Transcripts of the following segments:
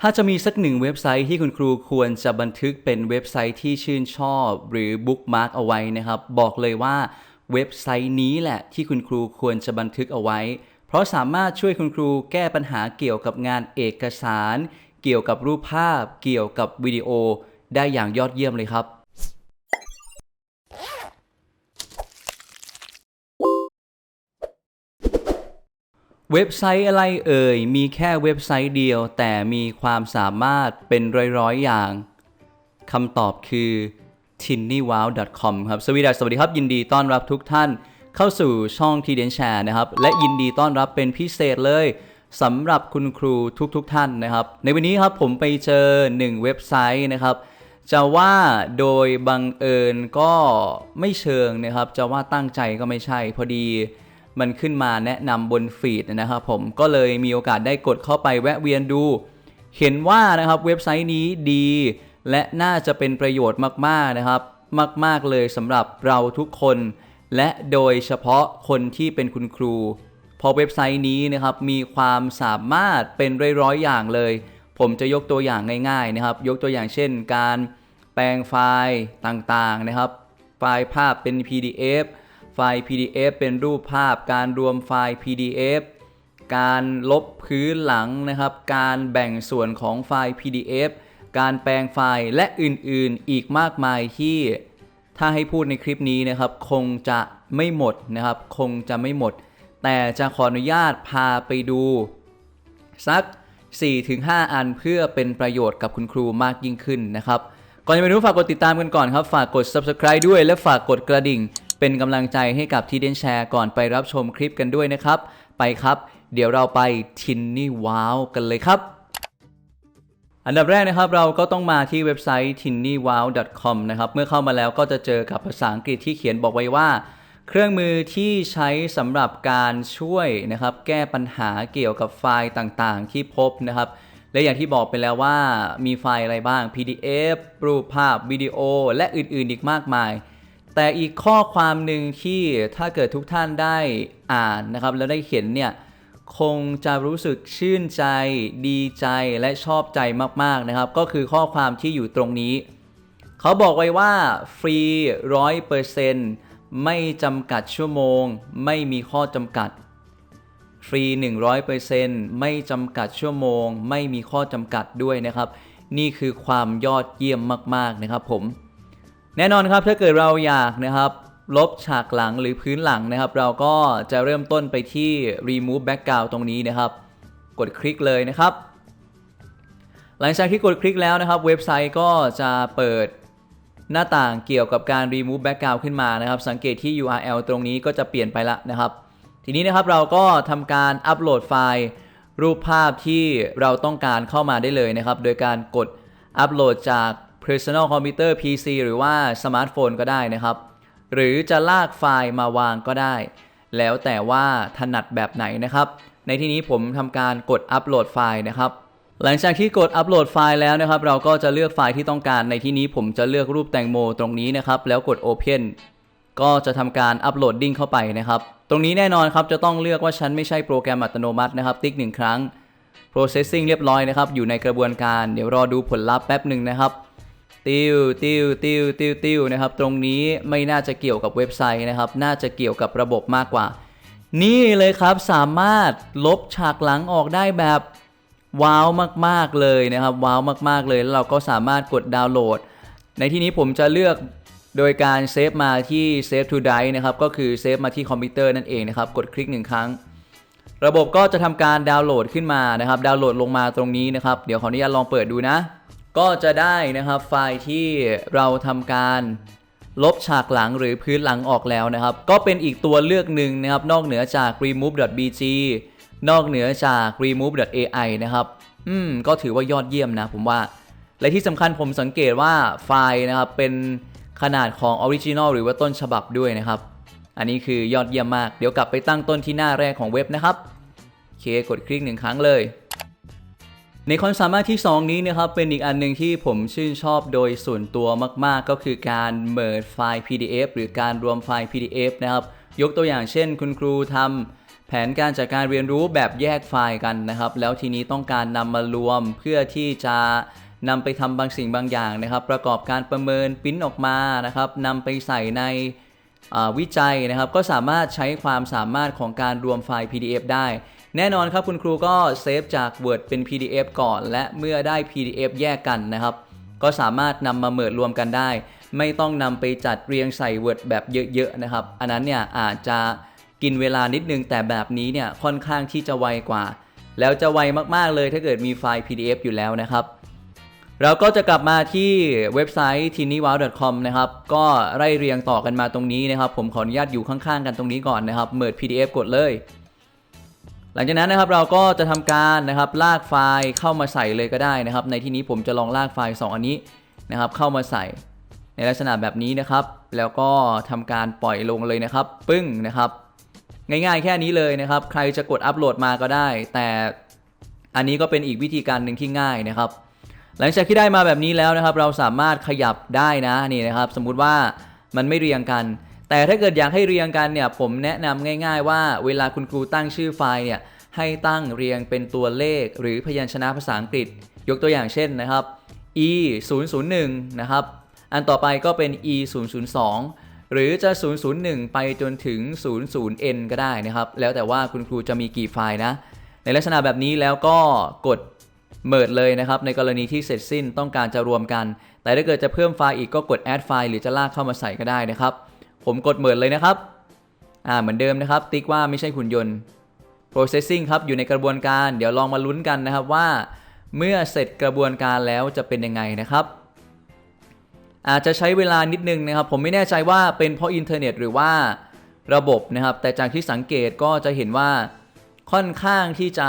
ถ้าจะมีสักหนึ่งเว็บไซต์ที่คุณครูควรจะบันทึกเป็นเว็บไซต์ที่ชื่นชอบ หรือบุ๊กมาร์กเอาไว้นะครับ บอกเลยว่าเว็บไซต์นี้แหละที่คุณครูควรจะบันทึกเอาไว้ เพราะสามารถช่วยคุณครูแก้ปัญหาเกี่ยวกับงานเอกสาร เกี่ยวกับรูปภาพ เกี่ยวกับวิดีโอ ได้อย่างยอดเยี่ยมเลยครับ เว็บไซต์อะไรเอ่ย มีแค่เว็บไซต์เดียว แต่มีความสามารถเป็นร้อยๆอย่างคำตอบคือ tinnywow.com ครับ สวัสดีครับสวัสดีครับ ยินดีต้อนรับทุกท่านเข้าสู่ช่องทีเดนแชร์นะครับ และยินดีต้อนรับเป็นพิเศษเลยสำหรับคุณครูทุกๆทท่านนะครับ ในวันนี้ครับผมไปเจอหนึ่งเว็บไซต์นะครับ จะว่าโดยบังเอิญก็ไม่เชิงนะครับ จะว่าตั้งใจก็ไม่ใช่พอดี มันขึ้นมาแนะนำบนฟีดนะครับผมก็เลยมีโอกาสได้กดเข้าไปแวะเวียนดู เห็นว่านะครับเว็บไซต์นี้ดี และน่าจะเป็นประโยชน์มากๆนะครับ มากๆเลยสำหรับเราทุกคน และโดยเฉพาะคนที่เป็นคุณครู พอเว็บไซต์นี้นะครับมีความสามารถเป็นร้อยๆอย่างเลย ผมจะยกตัวอย่างง่ายๆนะครับ ยกตัวอย่างเช่น การแปลงไฟล์ต่างๆนะครับ ไฟล์ภาพเป็น PDF ไฟล์ PDF เป็นรูปภาพ การรวมไฟล์ PDF การลบพื้นหลังนะครับ การแบ่งส่วนของไฟล์ PDF การแปลงไฟล์และอื่นๆ อีกมากมายที่ถ้าให้พูดในคลิปนี้นะครับ คงจะไม่หมดนะครับ คงจะไม่หมด แต่จะขออนุญาตพาไปดู สัก 4-5 อันเพื่อเป็นประโยชน์กับคุณครูมากยิ่งขึ้นนะครับ ก่อนจะไปดูฝากกดติดตามกันก่อนครับ ฝากกด subscribe ด้วยและฝากกดกระดิ่ง เป็นกำลังใจให้กับทีเดนแชร์ก่อนไปรับชมคลิปกันด้วยนะครับ ไปครับ เดี๋ยวเราไปทินนี่ว้าวกันเลยครับ อันดับแรกนะครับเราก็ต้องมาที่เว็บไซต์ tinnywow.com นะครับ เมื่อเข้ามาแล้วก็จะเจอกับภาษาอังกฤษที่เขียนบอกไว้ว่า เครื่องมือที่ใช้สำหรับการช่วยนะครับ แก้ปัญหาเกี่ยวกับไฟล์ต่างๆ ที่พบนะครับและอย่างที่บอกไปแล้วว่ามีไฟล์อะไรบ้าง PDF รูปภาพวิดีโอ และอื่นๆอีกมากมาย แต่อีกข้อความหนึ่งที่ถ้าเกิดทุกท่านได้อ่านนะครับ แล้วได้เห็นเนี่ยคงจะรู้สึกชื่นใจ ดีใจและชอบใจมากๆนะครับ ก็คือข้อความที่อยู่ตรงนี้ เขาบอกไว้ว่าฟรีร้อยเปอร์เซนต์ไม่จำกัดชั่วโมง ไม่มีข้อจำกัด ฟรี 100%ไม่จำกัดชั่วโมง ไม่มีข้อจำกัดด้วยนะครับ นี่คือความยอดเยี่ยมมาก ๆ นะครับผม แน่นอนครับถ้าเกิดเราอยากนะครับลบฉากหลังหรือพื้นหลังนะครับ เราก็จะเริ่มต้นไปที่ remove background ตรงนี้นะครับ กดคลิกเลยนะครับ หลังจากที่กดคลิกแล้วนะครับ เว็บไซต์ก็จะเปิดหน้าต่างเกี่ยวกับการ remove background ขึ้นมานะครับ สังเกตที่ URL ตรงนี้ก็จะเปลี่ยนไปละนะครับ ทีนี้นะครับเราก็ทำการอัปโหลดไฟล์ รูปภาพที่เราต้องการเข้ามาได้เลยนะครับ โดยการกดอัปโหลดจาก personal computer PC หรือว่าสมาร์ทโฟนก็ได้นะครับ หรือจะลากไฟล์มาวางก็ได้ แล้วแต่ว่าถนัดแบบไหนนะครับ ในที่นี้ผมทำการกดอัปโหลดไฟล์นะครับ หลังจากที่กดอัปโหลดไฟล์แล้วนะครับ เราก็จะเลือกไฟล์ที่ต้องการ ในที่นี้ผมจะเลือกรูปแตงโมตรงนี้นะครับ แล้วกด Open ก็จะทำการอัปโหลดดิ้งเข้าไปนะครับ ตรงนี้แน่นอนครับจะต้องเลือกว่าฉันไม่ใช่โปรแกรมอัตโนมัตินะครับติ๊กหนึ่งครั้ง processing เรียบร้อยนะครับ อยู่ในกระบวนการ เดี๋ยวรอดูผลลัพธ์แป๊บหนึ่งนะครับ ติวติวติวติวติวนะครับ ตรงนี้ไม่น่าจะเกี่ยวกับเว็บไซต์นะครับ น่าจะเกี่ยวกับระบบมากกว่า นี่เลยครับสามารถลบฉากหลังออกได้แบบว้าวมากๆเลยนะครับ ว้าวมากๆเลยแล้วเราก็สามารถกดดาวน์โหลด ในที่นี้ผมจะเลือกโดยการเซฟมาที่ Save to Drive นะครับ ก็คือเซฟมาที่คอมพิวเตอร์นั่นเองนะครับ กดคลิกหนึ่งครั้ง ระบบก็จะทำการดาวน์โหลดขึ้นมานะครับ ดาวน์โหลดลงมาตรงนี้นะครับ เดี๋ยวขออนุญาตลองเปิดดูนะ ก็จะได้นะครับไฟล์ที่เราทำการลบฉากหลังหรือพื้นหลังออกแล้วนะครับ ก็เป็นอีกตัวเลือกหนึ่งนะครับ นอกเหนือจาก remove.bg นอกเหนือจาก remove.ai นะครับ อืม ก็ถือว่ายอดเยี่ยมนะผมว่า และที่สำคัญผมสังเกตว่าไฟล์นะครับ เป็นขนาดของ Original หรือว่าต้นฉบับด้วยนะครับ อันนี้คือยอดเยี่ยมมาก เดี๋ยวกลับไปตั้งต้นที่หน้าแรกของเว็บนะครับ โอเค กดคลิกหนึ่งครั้งเลย ในความสามารถที่ 2 นี้นะครับเป็นอีกอันหนึ่งที่ผมชื่นชอบโดยส่วนตัวมากๆ ก็คือการ merge ไฟล์ PDF หรือการรวมไฟล์ PDF นะครับ ยกตัวอย่างเช่น คุณครูทำแผนการจัดการเรียนรู้แบบแยกไฟล์กันนะครับ แล้วทีนี้ต้องการนำมารวมเพื่อที่จะนำไปทำบางสิ่งบางอย่างนะครับ ประกอบการประเมินปิ้นออกมานะครับนำไปใส่ในวิจัยนะครับ ก็สามารถใช้ความสามารถของการรวมไฟล์ PDF ได้ แน่นอนครับคุณครูก็เซฟจาก Word เป็น PDF ก่อน และเมื่อได้ PDF แยกกันนะครับ ก็สามารถนำมาเมิดรวมกันได้ ไม่ต้องนำไปจัดเรียงใส่ Word แบบเยอะๆนะครับ อันนั้นเนี่ยอาจจะกินเวลานิดนึงแต่แบบนี้เนี่ยค่อนข้างที่จะไวกว่า แล้วจะไวมากๆเลยถ้าเกิดมีไฟล์ PDF อยู่แล้วนะครับเราก็จะกลับมาที่เว็บไซต์ tinywow.com นะครับ ก็ไล่เรียงต่อกันมาตรงนี้นะครับ ผมขออนุญาตอยู่ข้างๆ กันตรงนี้ก่อนนะครับ เมิด PDF กดเลย หลังจากนั้นนะครับเราก็จะทำการนะครับลากไฟล์เข้ามาใส่เลยก็ได้นะครับ ในที่นี้ผมจะลองลากไฟล์ 2 อันนี้นะครับ เข้ามาใส่ในลักษณะแบบนี้นะครับ แล้วก็ทำการปล่อยลงเลยนะครับ ปึ้งนะครับ ง่ายๆแค่นี้เลยนะครับ ใครจะกดอัปโหลดมาก็ได้ แต่อันนี้ก็เป็นอีกวิธีการหนึ่งที่ง่ายนะครับ หลังจากที่ได้มาแบบนี้แล้วนะครับ เราสามารถขยับได้นะนี่นะครับ สมมุติว่ามันไม่เรียงกัน แต่ถ้าเกิดอยากให้เรียงกันเนี่ยผมแนะนำง่าย ๆ ว่าเวลาคุณครูตั้งชื่อไฟล์เนี่ยให้ตั้งเรียงเป็นตัวเลขหรือพยัญชนะภาษาอังกฤษ ยกตัวอย่างเช่นนะครับ e 0 0 1นะครับ อันต่อไปก็เป็น e 0 0 2หรือจะ 001 ไปจนถึง 00n ก็ได้นะครับ แล้วแต่ว่าคุณครูจะมีกี่ไฟล์นะ ในลักษณะแบบนี้แล้วก็กดเมิดเลยนะครับ ในกรณีที่เสร็จสิ้นต้องการจะรวมกัน แต่ถ้าเกิดจะเพิ่มไฟล์อีกก็กด add ไฟล์หรือจะลากเข้ามาใส่ก็ได้นะครับ ผมกดเหมิดเลยนะครับ อ่าเหมือนเดิมนะครับ ติ๊กว่าไม่ใช่หุ่นยนต์ processing ครับอยู่ในกระบวนการเดี๋ยวลองมาลุ้นกันนะครับว่า เมื่อเสร็จกระบวนการแล้วจะเป็นยังไงนะครับ อาจจะใช้เวลานิดนึงนะครับ ผมไม่แน่ใจว่าเป็นเพราะอินเทอร์เน็ตหรือว่าระบบนะครับ แต่จากที่สังเกตก็จะเห็นว่าค่อนข้างที่จะ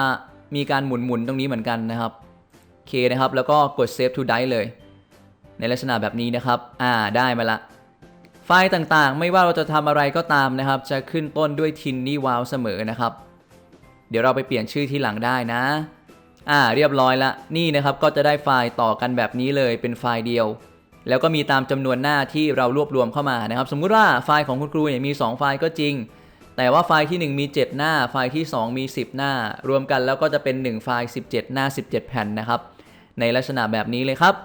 มีการหมุนๆตรงนี้เหมือนกันนะครับโอเคนะครับ แล้วก็กด save to disk เลย ในลักษณะแบบนี้นะครับ อ่าได้มาละ ไฟล์ต่างๆ ไม่ว่าเราจะทำอะไรก็ตามนะครับ จะขึ้นต้นด้วย tinny wow เสมอนะครับ เดี๋ยวเราไปเปลี่ยนชื่อที่หลังได้นะ อ่าเรียบร้อยละ นี่นะครับก็จะได้ไฟล์ต่อกันแบบนี้เลยเป็นไฟล์เดียว แล้วก็มีตามจำนวนหน้าที่เรารวบรวมเข้ามานะครับ สมมุติว่าไฟล์ของคุณครูเนี่ยมี 2 ไฟล์ก็จริง แต่ว่าไฟล์ที่ 1 มี 7 หน้า ไฟล์ที่ 2 มี 10 หน้า รวมกันแล้วก็จะเป็น 1 ไฟล์ 17 หน้า 17 แผ่นนะครับ ในลักษณะแบบนี้เลยครับ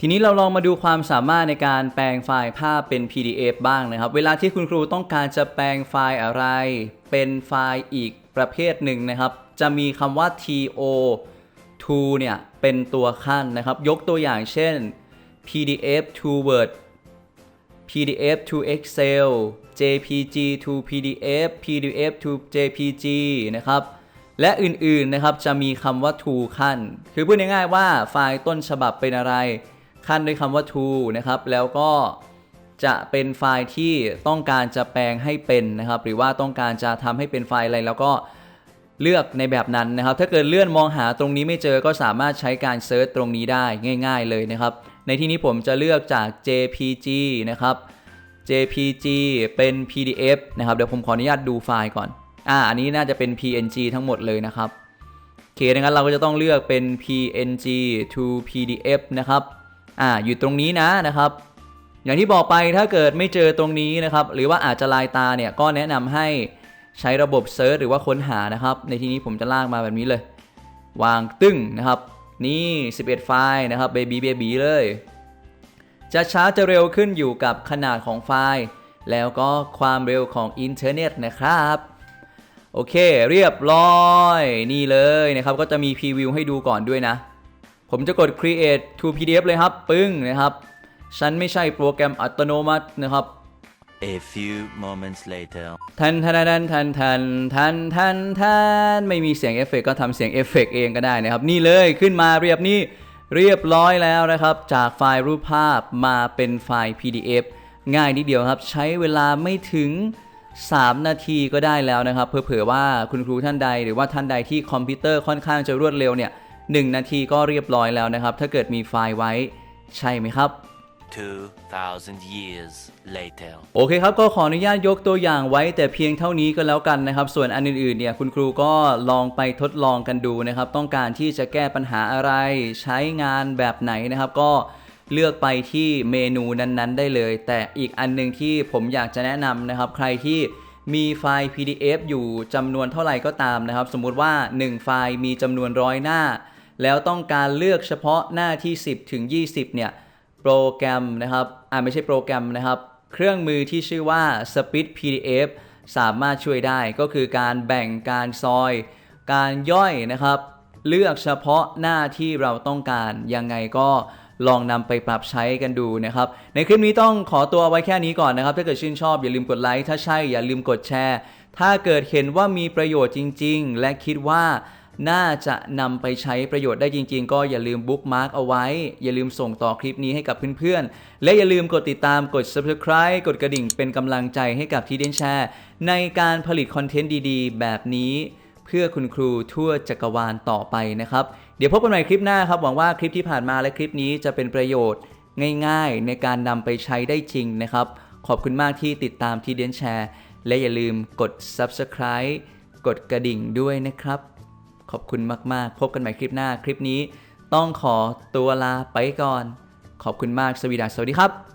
ทีนี้เราลองมาดูความสามารถในการแปลงไฟล์ภาพเป็น PDF บ้างนะครับ เวลาที่คุณครูต้องการจะแปลงไฟล์อะไร เป็นไฟล์อีกประเภทหนึ่งนะครับ จะมีคำว่า to to เนี่ยเป็นตัวขั้นนะครับ ยกตัวอย่างเช่น PDF to Word PDF to Excel JPG to PDF PDF to JPG นะครับ และอื่นๆนะครับจะมีคำว่า to ขั้น คือพูดง่ายๆว่าไฟล์ต้นฉบับเป็นอะไร ขั้นด้วยคำว่า to นะครับ แล้วก็จะเป็นไฟล์ที่ต้องการจะแปลงให้เป็นนะครับ หรือว่าต้องการจะทำให้เป็นไฟล์อะไรแล้วก็เลือกในแบบนั้นนะครับ ถ้าเกิดเลื่อนมองหาตรงนี้ไม่เจอก็สามารถใช้การเซิร์ชตรงนี้ได้ง่าย ๆ เลยนะครับ ในที่นี้ผมจะเลือกจาก JPG นะครับ JPG เป็น PDF นะครับเดี๋ยวผมขออนุญาตดูไฟล์ก่อน อ่า อันนี้น่าจะเป็น PNG ทั้งหมดเลยนะครับโอเคดังนั้นเราก็จะต้องเลือกเป็น PNG to PDF นะครับ อ่าอยู่ตรงนี้นะนะครับ อย่างที่บอกไปถ้าเกิดไม่เจอตรงนี้นะครับ หรือว่าอาจจะลายตาเนี่ยก็แนะนำให้ใช้ระบบเซิร์ชหรือว่าค้นหานะครับ ในที่นี้ผมจะลากมาแบบนี้เลย วางตึ้งนะครับ นี่ 11 ไฟล์นะครับเบบีเบบีเลย จะช้าจะเร็วขึ้นอยู่กับขนาดของไฟล์ แล้วก็ความเร็วของอินเทอร์เน็ตนะครับโอเค เรียบร้อย นี่เลยนะครับ ก็จะมีพรีวิวให้ดูก่อนด้วยนะ ผมจะกด create to PDF เลยครับ ปึ้งนะครับ ฉันไม่ใช่โปรแกรมอัตโนมัตินะครับ A few moments later. ทันทันทันทันทันทันทันทันไม่มีเสียงเอฟเฟกก็ทำเสียงเอฟเฟกเองก็ได้นะครับ นี่เลยขึ้นมาเรียบนี่เรียบร้อยแล้วนะครับ จากไฟล์รูปภาพมาเป็นไฟล์ PDF ง่ายนิดเดียวครับ ใช้เวลาไม่ถึง 3 นาทีก็ได้แล้วนะครับเผื่อๆว่าคุณครูท่านใด หรือว่าท่านใดที่คอมพิวเตอร์ค่อนข้างจะรวดเร็วเนี่ย หนึ่งนาทีก็เรียบร้อยแล้วนะครับ ถ้าเกิดมีไฟล์ไว้ ใช่ไหมครับ2,000 years later. โอเคครับ ก็ขออนุญาตยกตัวอย่างไว้แต่เพียงเท่านี้ก็แล้วกันนะครับ ส่วนอันอื่นๆเนี่ยคุณครูก็ลองไปทดลองกันดูนะครับ ต้องการที่จะแก้ปัญหาอะไร ใช้งานแบบไหนนะครับ ก็เลือกไปที่เมนูนั้นๆ ได้เลย แต่อีกอันหนึงที่ผมอยากจะแนะนำนะครับ ใครที่มีไฟล์ PDF อยู่จำนวนเท่าไหร่ก็ตามนะครับ สมมุติว่า 1 ไฟล์มีจำนวนร้อยหน้า แล้วต้องการเลือกเฉพาะหน้าที่ 10 ถึง 20 เนี่ย โปรแกรมนะครับอ่าไม่ใช่โปรแกรมนะครับ เครื่องมือที่ชื่อว่า Speed PDF สามารถช่วยได้ก็คือการแบ่งการซอย การย่อยนะครับ เลือกเฉพาะหน้าที่เราต้องการยังไงก็ลองนำไปปรับใช้กันดูนะครับ ในคลิปนี้ต้องขอตัวไว้แค่นี้ก่อนนะครับ ถ้าเกิดชื่นชอบอย่าลืมกดไลค์ถ้าใช่อย่าลืมกดแชร์ ถ้าเกิดเห็นว่ามีประโยชน์จริง ๆ และคิดว่า น่าจะนำไปใช้ประโยชน์ได้จริง ๆ ก็อย่าลืมบุ๊กมาร์กเอาไว้ อย่าลืมส่งต่อคลิปนี้ให้กับเพื่อนๆ และอย่าลืมกดติดตามกด subscribe กดกระดิ่งเป็นกำลังใจให้กับทีเดนแชร์ในการผลิตคอนเทนต์ดีๆ แบบนี้ เพื่อคุณครูทั่วจักรวาลต่อไปนะครับ เดี๋ยวพบกันใหม่คลิปหน้าครับหวังว่าคลิปที่ผ่านมาและคลิปนี้จะเป็นประโยชน์ง่ายๆ ในการนำไปใช้ได้จริงนะครับ ขอบคุณมากที่ติดตามทีเดนแชร์และอย่าลืมกด subscribe กดกระดิ่งด้วยนะครับ ขอบคุณมากๆ พบกันใหม่คลิปหน้าคลิปนี้ ต้องขอตัวลาไปก่อน ขอบคุณมากสวีดัสสวัสดีครับ